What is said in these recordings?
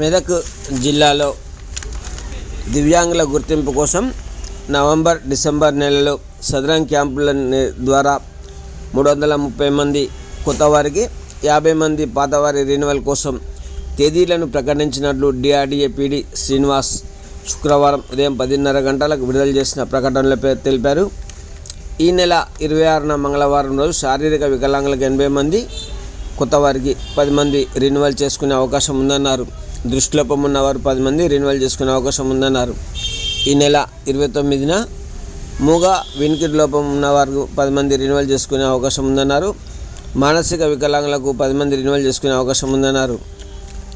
మెదక్ జిల్లాలో దివ్యాంగుల గుర్తింపు కోసం నవంబర్ డిసెంబర్ నెలలో సదరం క్యాంపుల ద్వారా మూడు వందల ముప్పై మంది కొత్త వారికి యాభై మంది పాతవారి రెన్యువల్ కోసం తేదీలను ప్రకటించినట్లు డిఆర్డీఏ పీడీ శ్రీనివాస్ శుక్రవారం ఉదయం పదిన్నర గంటలకు విడుదల చేసిన ప్రకటనలో తెలిపారు. ఈ నెల ఇరవై ఆరున మంగళవారం రోజు శారీరక వికలాంగులకు ఎనభై మంది కొత్త వారికి పది మంది రెన్యువల్ చేసుకునే అవకాశం ఉందన్నారు. దృష్టిలోపం ఉన్నవారు పది మంది రెన్యువల్ చేసుకునే అవకాశం ఉందన్నారు. ఈ నెల ఇరవై తొమ్మిదిన మూగ వినికిడి లోపం ఉన్నవారు పది మంది రెన్యువల్ చేసుకునే అవకాశం ఉందన్నారు. మానసిక వికలాంగులకు పది మంది రెన్యువల్ చేసుకునే అవకాశం ఉందన్నారు.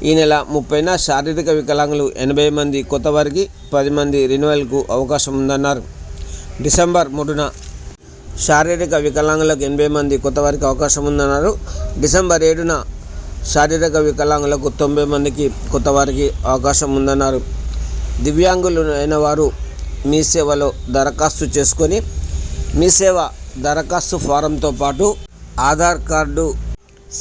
ఈ నెల ముప్పైన శారీరక వికలాంగులు ఎనభై మంది కొత్త వారికి పది మంది రెన్యువల్కు అవకాశం ఉందన్నారు. డిసెంబర్ మూడున శారీరక వికలాంగులకు ఎనభై మంది కొత్త వారికి అవకాశం ఉందన్నారు. డిసెంబర్ ఏడున శారీరక వికలాంగులకు తొంభై మందికి కొత్త వారికి అవకాశం ఉందన్నారు. దివ్యాంగులు అయిన వారు మీ సేవలో దరఖాస్తు చేసుకొని మీ సేవ దరఖాస్తు ఫారంతో పాటు ఆధార్ కార్డు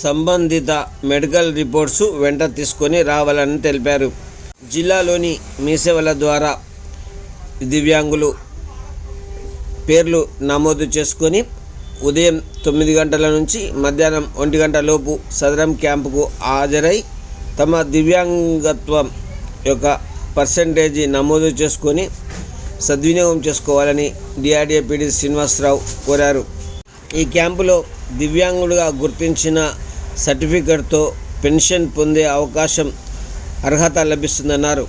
సంబంధిత మెడికల్ రిపోర్ట్స్ వెంట తీసుకొని రావాలని తెలిపారు. జిల్లాలోని మీ సేవల ద్వారా దివ్యాంగులు పేర్లు నమోదు చేసుకొని ఉదయం తొమ్మిది గంటల నుంచి మధ్యాహ్నం ఒంటి గంట లోపు సదరం క్యాంపుకు హాజరై తమ దివ్యాంగత్వం యొక్క పర్సంటేజీ నమోదు చేసుకొని సద్వినియోగం చేసుకోవాలని డిఆర్డీఏ పీడీ శ్రీనివాసరావు కోరారు. ఈ క్యాంపులో దివ్యాంగులుగా గుర్తించిన సర్టిఫికెట్తో పెన్షన్ పొందే అవకాశం అర్హత లభిస్తుందన్నారు.